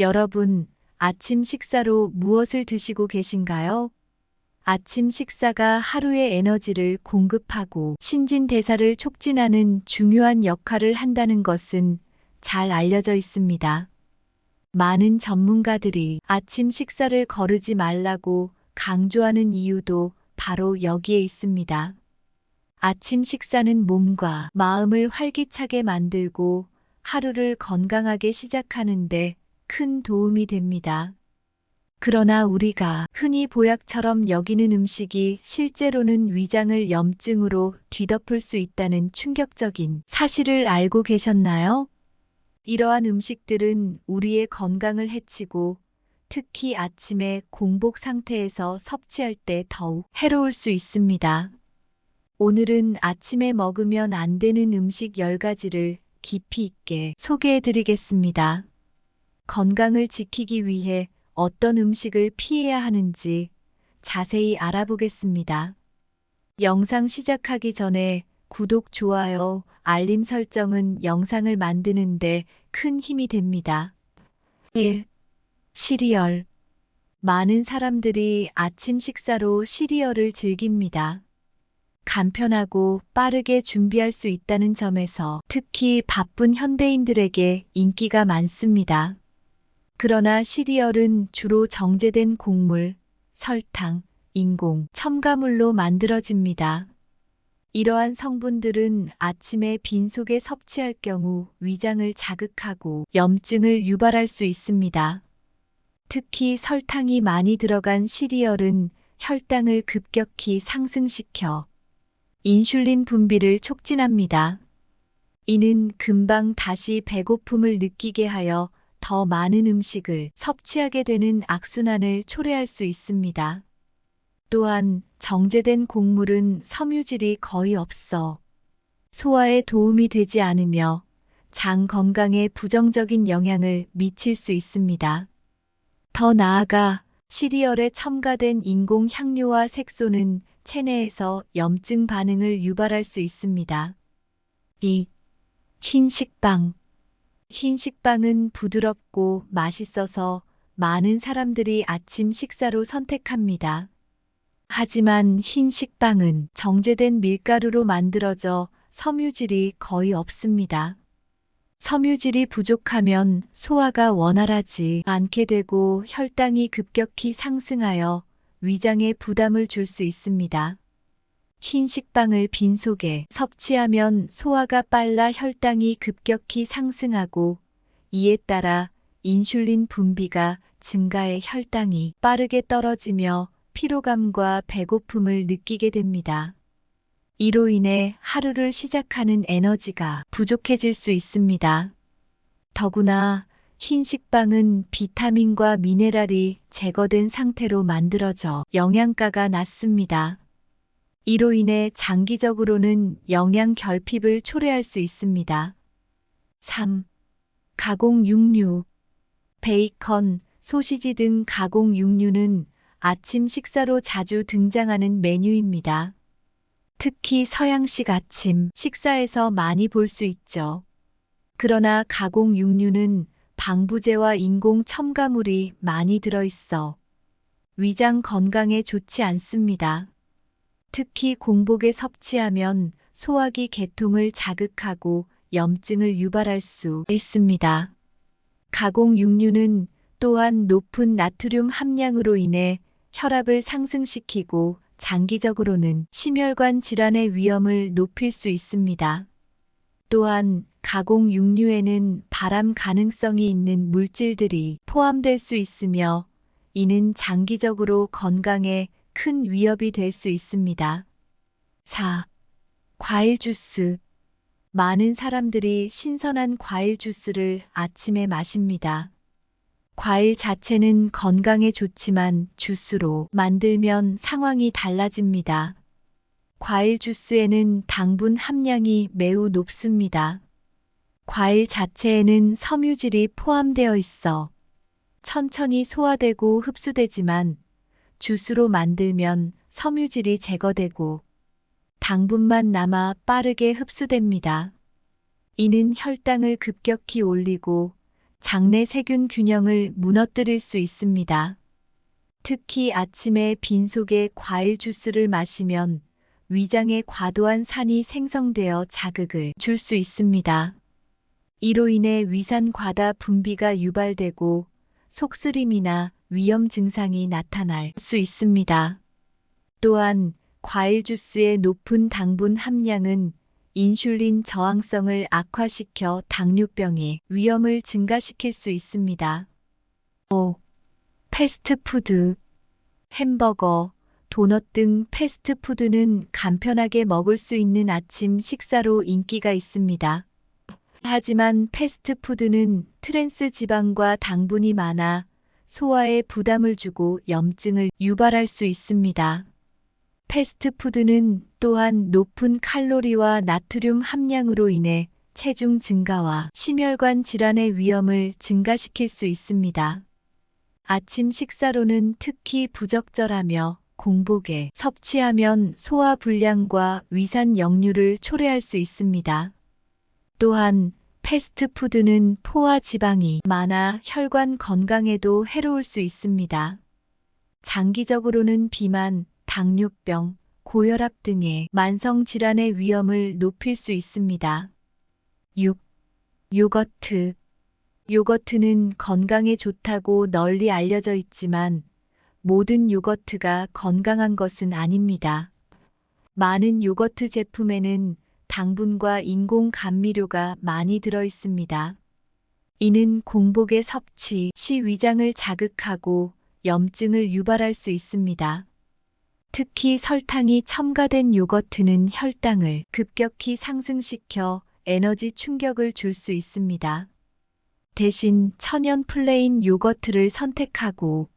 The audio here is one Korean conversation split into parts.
여러분, 아침 식사로 무엇을 드시고 계신가요? 아침 식사가 하루의 에너지를 공급하고 신진대사를 촉진하는 중요한 역할을 한다는 것은 잘 알려져 있습니다. 많은 전문가들이 아침 식사를 거르지 말라고 강조하는 이유도 바로 여기에 있습니다. 아침 식사는 몸과 마음을 활기차게 만들고 하루를 건강하게 시작하는데 큰 도움이 됩니다. 그러나 우리가 흔히 보약처럼 여기는 음식이 실제로는 위장을 염증으로 뒤덮을 수 있다는 충격적인 사실을 알고 계셨나요? 이러한 음식들은 우리의 건강을 해치고 특히 아침에 공복 상태에서 섭취할 때 더욱 해로울 수 있습니다. 오늘은 아침에 먹으면 안 되는 음식 10가지를 깊이 있게 소개해 드리겠습니다. 건강을 지키기 위해 어떤 음식을 피해야 하는지 자세히 알아보겠습니다. 영상 시작하기 전에 구독, 좋아요, 알림 설정은 영상을 만드는데 큰 힘이 됩니다. 1. 시리얼. 많은 사람들이 아침 식사로 시리얼을 즐깁니다. 간편하고 빠르게 준비할 수 있다는 점에서 특히 바쁜 현대인들에게 인기가 많습니다. 그러나 시리얼은 주로 정제된 곡물, 설탕, 인공, 첨가물로 만들어집니다. 이러한 성분들은 아침에 빈속에 섭취할 경우 위장을 자극하고 염증을 유발할 수 있습니다. 특히 설탕이 많이 들어간 시리얼은 혈당을 급격히 상승시켜 인슐린 분비를 촉진합니다. 이는 금방 다시 배고픔을 느끼게 하여 더 많은 음식을 섭취하게 되는 악순환을 초래할 수 있습니다. 또한 정제된 곡물은 섬유질이 거의 없어 소화에 도움이 되지 않으며 장 건강에 부정적인 영향을 미칠 수 있습니다. 더 나아가 시리얼에 첨가된 인공 향료와 색소는 체내에서 염증 반응을 유발할 수 있습니다. 2. 흰 식빵. 흰 식빵은 부드럽고 맛있어서 많은 사람들이 아침 식사로 선택합니다. 하지만 흰 식빵은 정제된 밀가루로 만들어져 섬유질이 거의 없습니다. 섬유질이 부족하면 소화가 원활하지 않게 되고 혈당이 급격히 상승하여 위장에 부담을 줄 수 있습니다. 흰 식빵을 빈속에 섭취하면 소화가 빨라 혈당이 급격히 상승하고 이에 따라 인슐린 분비가 증가해 혈당이 빠르게 떨어지며 피로감과 배고픔을 느끼게 됩니다. 이로 인해 하루를 시작하는 에너지가 부족해질 수 있습니다. 더구나 흰 식빵은 비타민과 미네랄이 제거된 상태로 만들어져 영양가가 낮습니다. 이로 인해 장기적으로는 영양 결핍을 초래할 수 있습니다. 3. 가공 육류. 베이컨, 소시지 등 가공 육류는 아침 식사로 자주 등장하는 메뉴입니다. 특히 서양식 아침 식사에서 많이 볼 수 있죠. 그러나 가공 육류는 방부제와 인공 첨가물이 많이 들어있어 위장 건강에 좋지 않습니다. 특히 공복에 섭취하면 소화기 계통을 자극하고 염증을 유발할 수 있습니다. 가공 육류는 또한 높은 나트륨 함량으로 인해 혈압을 상승시키고 장기적으로는 심혈관 질환의 위험을 높일 수 있습니다. 또한 가공 육류에는 발암 가능성이 있는 물질들이 포함될 수 있으며 이는 장기적으로 건강에 큰 위협이 될 수 있습니다. 4. 과일 주스. 많은 사람들이 신선한 과일 주스를 아침에 마십니다. 과일 자체는 건강에 좋지만 주스로 만들면 상황이 달라집니다. 과일 주스에는 당분 함량이 매우 높습니다. 과일 자체에는 섬유질이 포함되어 있어 천천히 소화되고 흡수되지만 주스로 만들면 섬유질이 제거되고 당분만 남아 빠르게 흡수됩니다. 이는 혈당을 급격히 올리고 장내 세균 균형을 무너뜨릴 수 있습니다. 특히 아침에 빈속에 과일 주스를 마시면 위장에 과도한 산이 생성되어 자극을 줄 수 있습니다. 이로 인해 위산 과다 분비가 유발되고 속쓰림이나 위염 증상이 나타날 수 있습니다. 또한 과일 주스의 높은 당분 함량은 인슐린 저항성을 악화시켜 당뇨병의 위험을 증가시킬 수 있습니다. 5. 패스트푸드 햄버거, 도넛 등 패스트푸드는 간편하게 먹을 수 있는 아침 식사로 인기가 있습니다. 하지만 패스트푸드는 트랜스 지방과 당분이 많아 소화에 부담을 주고 염증을 유발할 수 있습니다. 패스트푸드는 또한 높은 칼로리와 나트륨 함량으로 인해 체중 증가와 심혈관 질환의 위험을 증가시킬 수 있습니다. 아침 식사로는 특히 부적절하며 공복에 섭취하면 소화 불량과 위산 역류를 초래할 수 있습니다. 또한 패스트푸드는 포화 지방이 많아 혈관 건강에도 해로울 수 있습니다. 장기적으로는 비만, 당뇨병, 고혈압 등의 만성 질환의 위험을 높일 수 있습니다. 6. 요거트 요거트는 건강에 좋다고 널리 알려져 있지만 모든 요거트가 건강한 것은 아닙니다. 많은 요거트 제품에는 당분과 인공 감미료가 많이 들어 있습니다. 이는 공복의 섭취 시 위장을 자극하고 염증을 유발할 수 있습니다. 특히 설탕이 첨가된 요거트는 혈당을 급격히 상승시켜 에너지 충격을 줄 수 있습니다. 대신 천연 플레인 요거트를 선택하고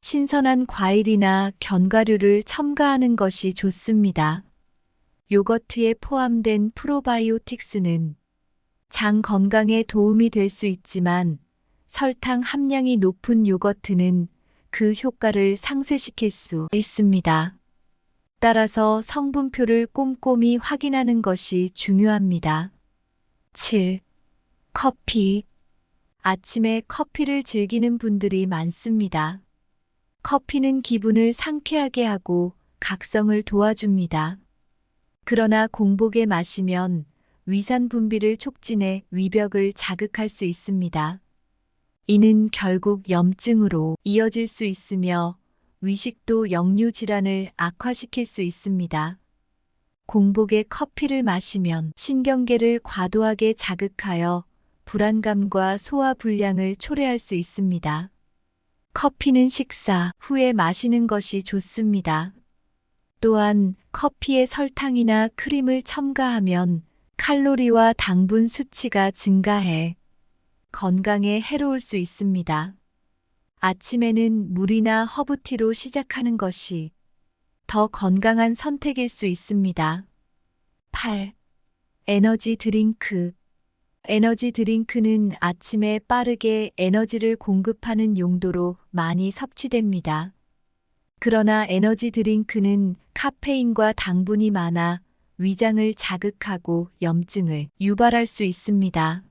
신선한 과일이나 견과류를 첨가하는 것이 좋습니다. 요거트에 포함된 프로바이오틱스는 장 건강에 도움이 될 수 있지만 설탕 함량이 높은 요거트는 그 효과를 상쇄시킬 수 있습니다. 따라서 성분표를 꼼꼼히 확인하는 것이 중요합니다. 7. 커피. 아침에 커피를 즐기는 분들이 많습니다. 커피는 기분을 상쾌하게 하고 각성을 도와줍니다. 그러나 공복에 마시면 위산 분비를 촉진해 위벽을 자극할 수 있습니다. 이는 결국 염증으로 이어질 수 있으며 위식도 역류 질환을 악화시킬 수 있습니다. 공복에 커피를 마시면 신경계를 과도하게 자극하여 불안감과 소화 불량을 초래할 수 있습니다. 커피는 식사 후에 마시는 것이 좋습니다. 또한 커피에 설탕이나 크림을 첨가하면 칼로리와 당분 수치가 증가해 건강에 해로울 수 있습니다. 아침에는 물이나 허브티로 시작하는 것이 더 건강한 선택일 수 있습니다. 8. 에너지 드링크. 에너지 드링크는 아침에 빠르게 에너지를 공급하는 용도로 많이 섭취됩니다. 그러나 에너지 드링크는 카페인과 당분이 많아 위장을 자극하고 염증을 유발할 수 있습니다.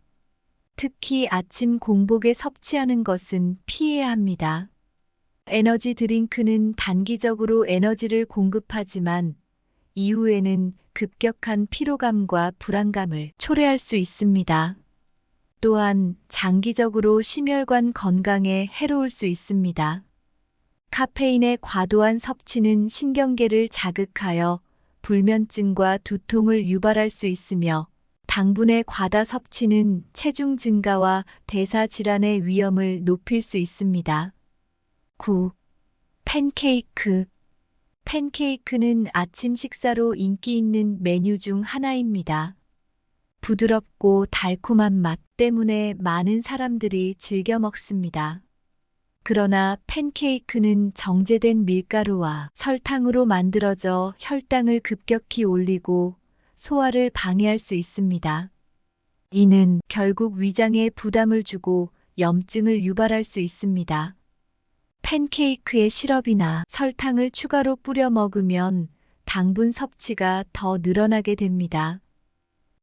특히 아침 공복에 섭취하는 것은 피해야 합니다. 에너지 드링크는 단기적으로 에너지를 공급하지만 이후에는 급격한 피로감과 불안감을 초래할 수 있습니다. 또한 장기적으로 심혈관 건강에 해로울 수 있습니다. 카페인의 과도한 섭취는 신경계를 자극하여 불면증과 두통을 유발할 수 있으며 당분의 과다 섭취는 체중 증가와 대사 질환의 위험을 높일 수 있습니다. 9. 팬케이크. 팬케이크는 아침 식사로 인기 있는 메뉴 중 하나입니다. 부드럽고 달콤한 맛 때문에 많은 사람들이 즐겨 먹습니다. 그러나 팬케이크는 정제된 밀가루와 설탕으로 만들어져 혈당을 급격히 올리고 소화를 방해할 수 있습니다. 이는 결국 위장에 부담을 주고 염증을 유발할 수 있습니다. 팬케이크에 시럽이나 설탕을 추가로 뿌려 먹으면 당분 섭취가 더 늘어나게 됩니다.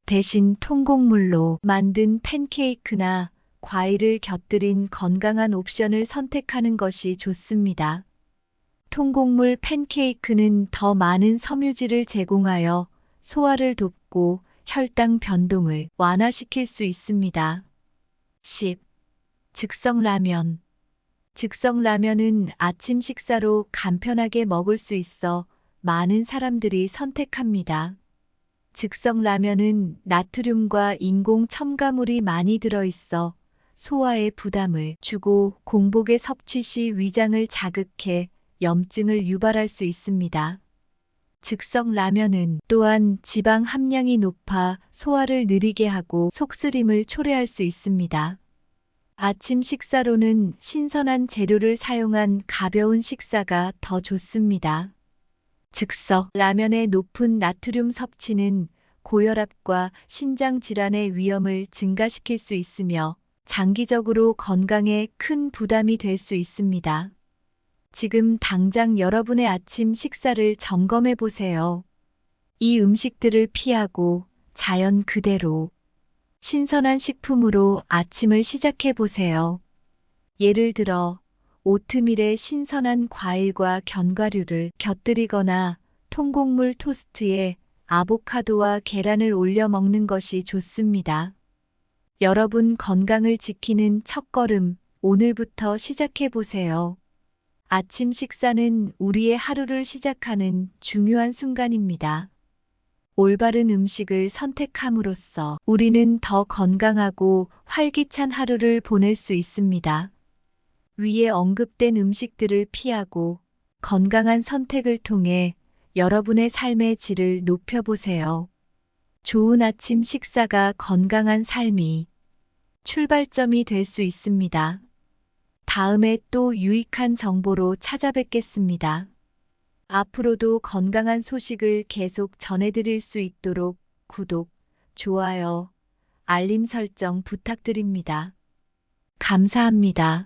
대신 통곡물로 만든 팬케이크나 과일을 곁들인 건강한 옵션을 선택하는 것이 좋습니다. 통곡물 팬케이크는 더 많은 섬유질을 제공하여 소화를 돕고 혈당 변동을 완화시킬 수 있습니다. 10. 즉석 라면. 즉석 라면은 아침 식사로 간편하게 먹을 수 있어 많은 사람들이 선택합니다. 즉석 라면은 나트륨과 인공 첨가물이 많이 들어있어 소화에 부담을 주고 공복에 섭취 시 위장을 자극해 염증을 유발할 수 있습니다. 즉석 라면은 또한 지방 함량이 높아 소화를 느리게 하고 속쓰림을 초래할 수 있습니다. 아침 식사로는 신선한 재료를 사용한 가벼운 식사가 더 좋습니다. 즉석 라면의 높은 나트륨 섭취는 고혈압과 신장 질환의 위험을 증가시킬 수 있으며 장기적으로 건강에 큰 부담이 될 수 있습니다. 지금 당장 여러분의 아침 식사를 점검해 보세요. 이 음식들을 피하고 자연 그대로 신선한 식품으로 아침을 시작해 보세요. 예를 들어 오트밀에 신선한 과일과 견과류를 곁들이거나 통곡물 토스트에 아보카도와 계란을 올려 먹는 것이 좋습니다. 여러분 건강을 지키는 첫걸음 오늘부터 시작해 보세요. 아침 식사는 우리의 하루를 시작하는 중요한 순간입니다. 올바른 음식을 선택함으로써 우리는 더 건강하고 활기찬 하루를 보낼 수 있습니다. 위에 언급된 음식들을 피하고 건강한 선택을 통해 여러분의 삶의 질을 높여보세요. 좋은 아침 식사가 건강한 삶이 출발점이 될 수 있습니다. 다음에 또 유익한 정보로 찾아뵙겠습니다. 앞으로도 건강한 소식을 계속 전해드릴 수 있도록 구독, 좋아요, 알림 설정 부탁드립니다. 감사합니다.